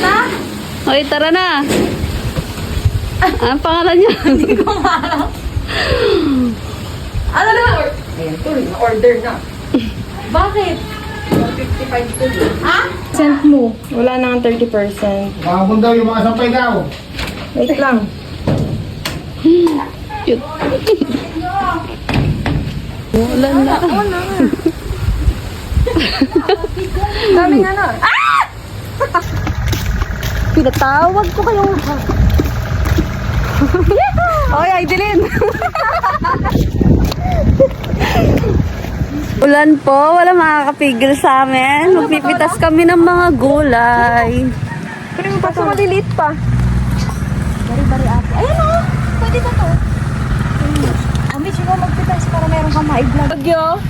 na? Hoy, tara na. Ang pangalan niya? Hindi ko maalam. Ano na? Ayan, tuloy na order na. Bakit? 155 tuloy. Ha? Sent mo. Wala na ang 30%. Kahapon daw yung mga sampay daw. Wait lang. Cute. Wala na. Daming ano. Pinatawag ko kayo. Oy, ay dilin. Ulan po, wala makakapigil sa amin. Magpipitas kami ng mga gulay. Pero yung paso maliliit pa. Bari-bari apo. Ayan o! Pwede na to. Ami, siguro magpitas para meron kang ma-vlog. Bagyo.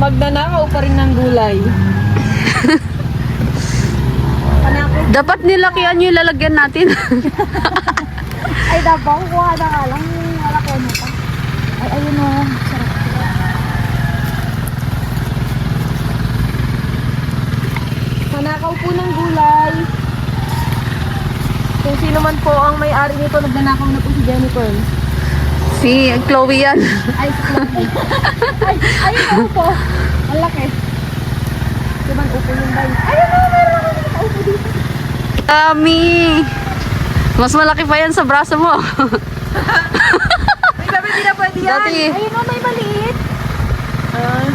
Magnanakaw pa rin ng gulay. Dapat nilakihan yung lalagyan natin. Ay, dabaw. Kuha na ka lang. Wala ko mo pa. Ay, ayun o. Sarap. Manakaw po ng gulay. Kung sino man po ang may-ari nito, nagnanakaw na po si Jennifer. si Chloe yan. Ay, ay, ayun po. Ang laki. Di ba upo yung bay? Ayun o, meron. Kami. Mas malaki pa yan sa braso mo. Ay, sabi hindi na pwede yan. Dati, Ayun o, may maliit. Ah,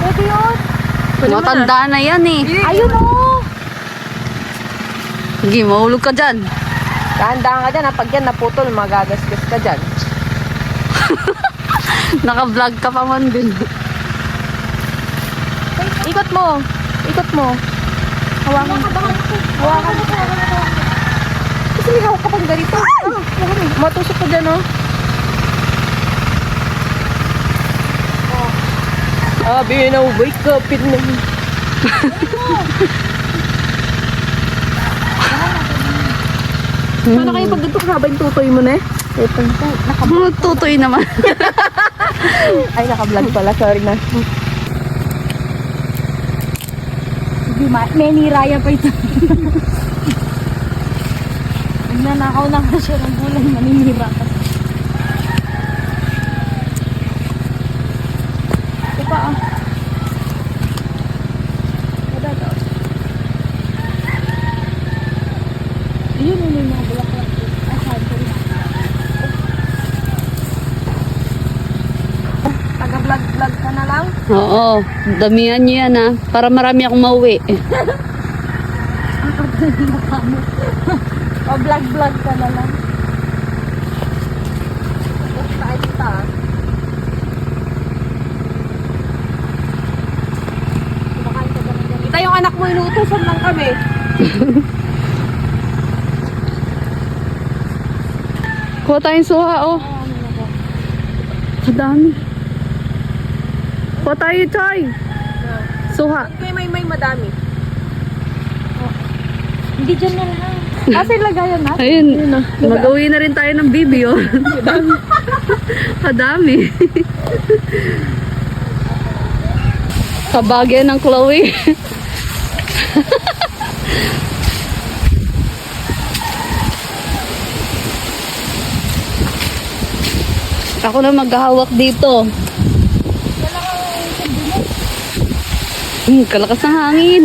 Pwede yun. pwede mo na. matanda na yan eh. Ayun o. Sige, mahulog ka dyan. Dahan-dahan ka dyan. ha. Pag yan naputol, magagasgas ka dyan. Naka-vlog ka pa man din. Ikot mo. Ikot mo. Hawakan mo. Hawakan mo. Kasi may hawak ka pang ganito. Ah, Matusok ka dyan, oh. Sabi na, wake up in na. Paano kayo pag kasabay yung tutoy mo na eh? Mga tutoy naman. Ay, naka-vlog pala. Sorry na. Hindi ma, may niraya pa ito. Nagnanakaw na nga siya ng gulay, maninira ka. Ito pa ah. Yun yun yung mga bulaklak. Asad ko na. Taga-vlog-vlog ka na lang. Oo, damihan niyo yan ah. Para marami akong mauwi. O vlog-vlog ka na lang. Kita yung anak mo, inuutosan lang kami. Kuha tayong suha oh. Kadami. Kuha tayo, Choy. Suha. May may may madami. Hindi dyan na lang. Kasi lagayan na. Ayun, mag-uwi na rin tayo ng bibi oh. Kadami. Kabagyan ng Chloe. Ako na maghahawak dito. Hmm, kalakas ng hangin.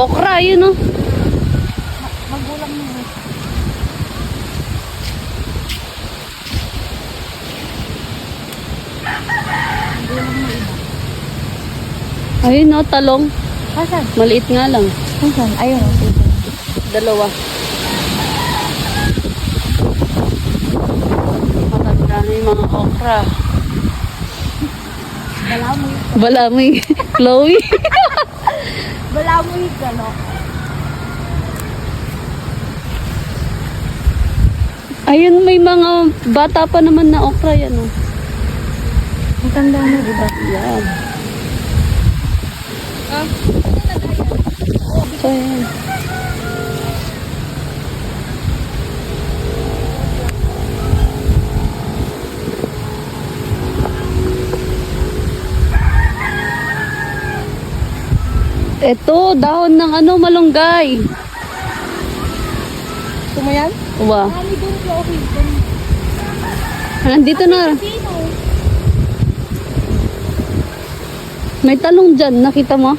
Okra, yun oh. Ayun oh, talong. Asan? Maliit nga lang. Asan? Ayun o. Dalawa. Matanda na yung mga okra. Balamoy. Balami. Chloe. Balamoy ka, no? Ayun, may mga bata pa naman na okra yan oh. Ang tanda mo, di ba? Yan. So, yan. Ito, dahon ng ano, malunggay. Gusto mo yan? Doon. Nandito na. May talong dyan, nakita mo?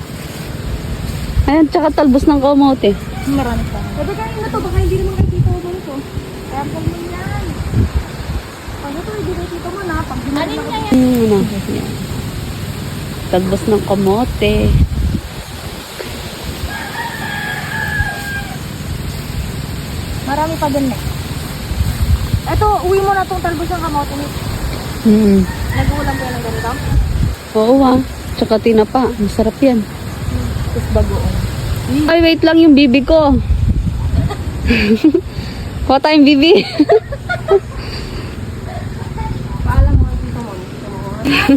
Ayan, tsaka talbos ng kamote. Marami pa. Sabi kayo na to, baka hindi naman kayo tito mo ito. Sample mo yan. Ano to, hindi tito mo na. Pag? Hmm, ano, yan. Talbos ng kamote. Marami pa din eh. Ito, uwi mo na tong talbos ng kamote ni. Hmm. Nag-uulam kayo ng ganito? Oo ah. Tsaka tinapa. Masarap yan. Tapos bagoong. Ay, wait lang yung bibi ko. Kuha tayong bibi. Paalam mo. Tito mo.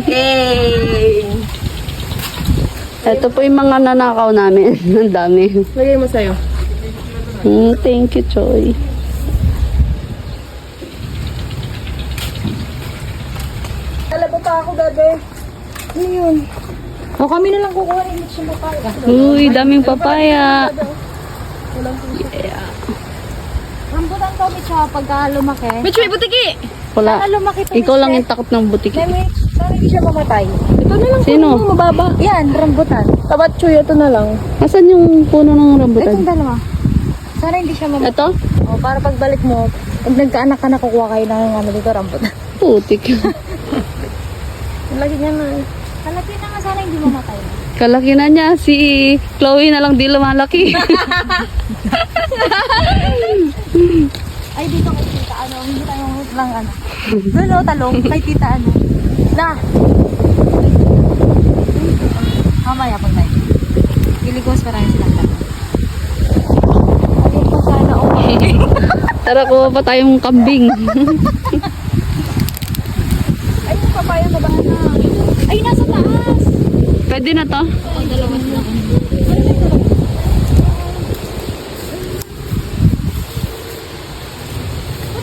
Hey! Ito po yung mga nanakaw namin. Ang dami. Lagay mo sa'yo. Hmm, thank you, Choy. Alabo pa ako, gabi. Ano yun? O kami na lang kukuha ng mix yung papaya. Uy, daming papaya. Rambutan to, Mitch, ha, pagka lumaki. Mitch, may butiki! Wala. Sana lumaki to, Ikaw lang eh. yung takot ng butiki. Mitch, sana hindi siya mamatay. Ito na lang. Sino? mo, mababa. Yan, rambutan. Tabat chuy, ito na lang. Asan yung puno ng rambutan? Itong dalawa. Sana hindi siya mamatay. Ito? O, para pagbalik mo, pag nagkaanak ka na, kukuha kayo ng ano dito, rambutan. Putik. Laki niya na. Kalaki na nga, sana hindi mamatay. Kalaki na niya. Si Chloe na lang di lumalaki. Ay, dito kay tita, ano, hindi tayo lang, ano. Doon, o, talong, kay tita, ano. Na! Mamaya pag tayo. Iligwas pa tayo silang talong. Ayun pa sana, okay. Tara, kuha pa tayong kambing. Ay, yung papaya na ba na? Ay, nasa taas! Pwede na to?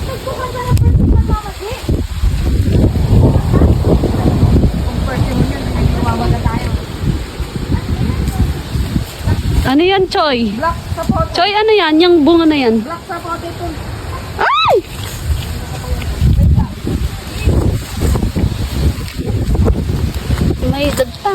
Nagkuha ka na. Ano yan, Choy? Black sa pot. Choy, ano yan? Yung bunga na yan? Black sa potato. Ay! May dagta.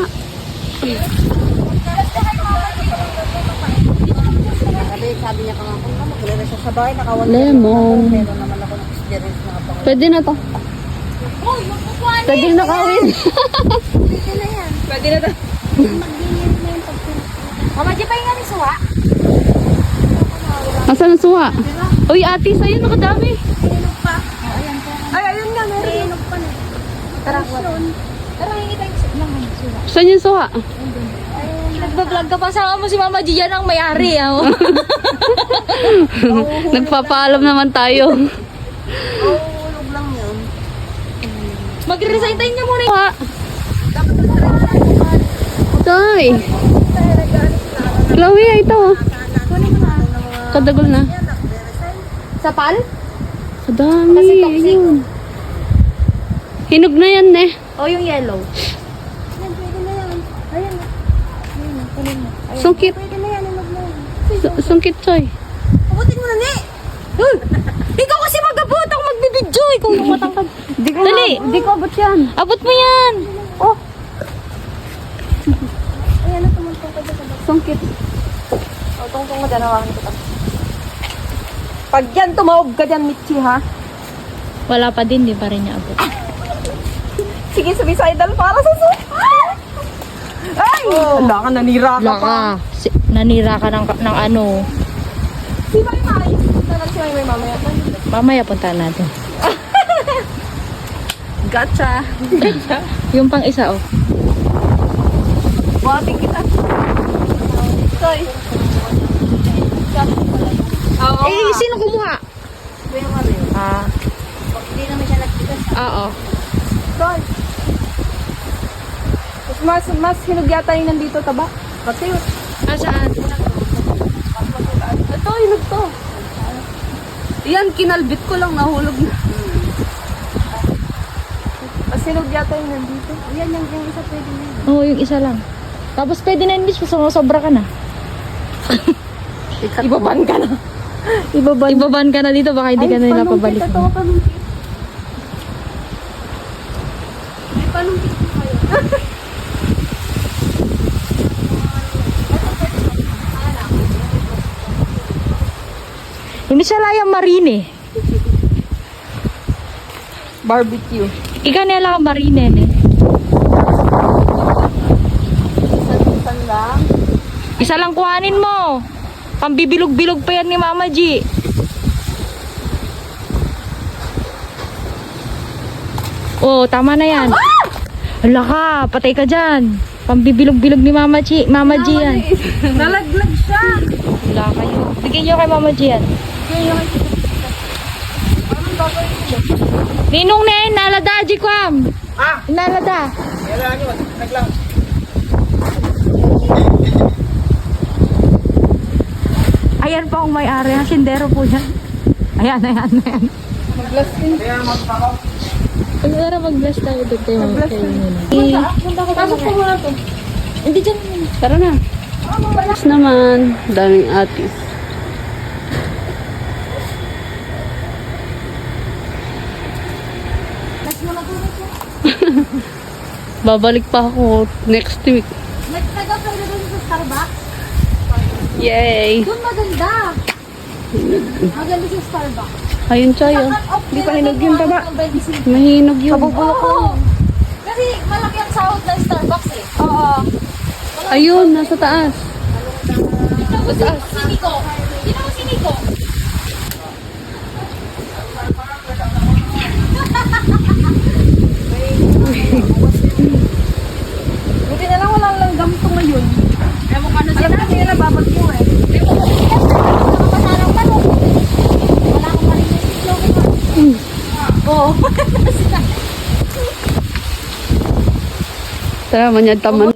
Sabi niya nga kung ano, kaya siya sa bahay, nakawan Lemon. Meron naman ako ng experience na kapag Pwede na to. Uy, magkukuha na! Pwede na kawin. Pwede na yan. Pwede na to. Maglinis na yung pagkuha. Mama, di pa yung ano suwa? Asan ang suha? Uy, ate, sa'yo nakadami. Ay, ayun nga, meron. Tinog pa na. Tara, Tara, hingi tayo suwa. Saan yung suha? Nagbablog ka pa sa mo si Mama Gia ang may-ari. ah, oh. Nagpapaalam naman tayo. Ulog lang yun. Mag-resign tayo niya muna. Suha. Tay. Chloe, ito. Oh. Kadagol na. Sapal? Kadami. Kasi toxic. Ayun. Hinog na yan eh. O yung yellow? Yan, pwede na yan. Ayan. Ayan, mo. Ayan. Sungkit. Pwede na yan, inog na yan. Su- Sungkit, Choy. Abutin mo na, ni! Huh! Ikaw kasi mag-abot! Ako magbibidyo! Ikaw yung matangkad. Di ko Dali. Di ko abot yan. Abot mo yan! Oh! Ayan, na tumultong ka sa. Sungkit. O, tungtong mo dyan, hawakan ko. Pag yan, tumawag ka dyan, Mitchi, ha? Wala pa din, di pa rin niya abot. Sige, sumicidal para sa su... Ay! Wala ka, nanira ka pa. Si- nanira ka ng, ng ano. Si May May. Talag si May May mamaya. Mamaya punta natin. Gotcha. Yung pang isa, oh. Buhating kita. Soy. Oo. Eh, sino kumuha? Kuya Mario. Ah. Hindi naman siya nagtigas. Oo. Soy. Mas, mas, mas hinog yata yung nandito, taba. Kasi, Ah, saan? Ito, hinog to. Yan, kinalbit ko lang, nahulog na. mas hinog yata yung nandito. Oo, yung isa lang. Tapos pwede na hindi, sumusobra ka na. Ibaban ka na. Ibaban. Ibaban ka na dito, baka hindi ka na nila pabalik. Hindi siya layang marine. Barbecue. Ika nila ka marine eh. Isa lang kuhanin mo. Pambibilog-bilog pa yan ni Mama G. Oh, tama na yan. Hala ka, patay ka dyan. Pambibilog-bilog ni Mama G. Mama G yan. Nalaglag siya. Wala kayo. Bigyan nyo kay Mama G yan. Ninong na yun, nalada, Jikwam. Ah! Nalada. Kailangan nyo, naglang. Ayan po ang may-ari. Sindero po yan. Ayan, ayan, ayan. Kaya magpakaw. Pag nara mag-bless tayo doon tayo. Mag-bless Pasok ko muna to. Hindi dyan. Tara na. Tapos naman, daming atis. Babalik pa ako next week. Nag-nag-apply na doon sa Starbucks. Yay! Doon maganda. Maganda sa Starbucks. Ayun, Chayo. Hindi pa hinog yung taba. Mahinog yun. Oo. Kasi malaki ang sahod ng Starbucks eh. Oo. Ayun, nasa taas. Tingnan mo si, si Nico. Tingnan mo si Nico. Buti na lang walang langgam to ngayon. Ewan ko ano sila. Alam nila babag mo eh. Nakapasarang tanong. Wala akong marinig si Chloe. Oo. Tara, manyad taman.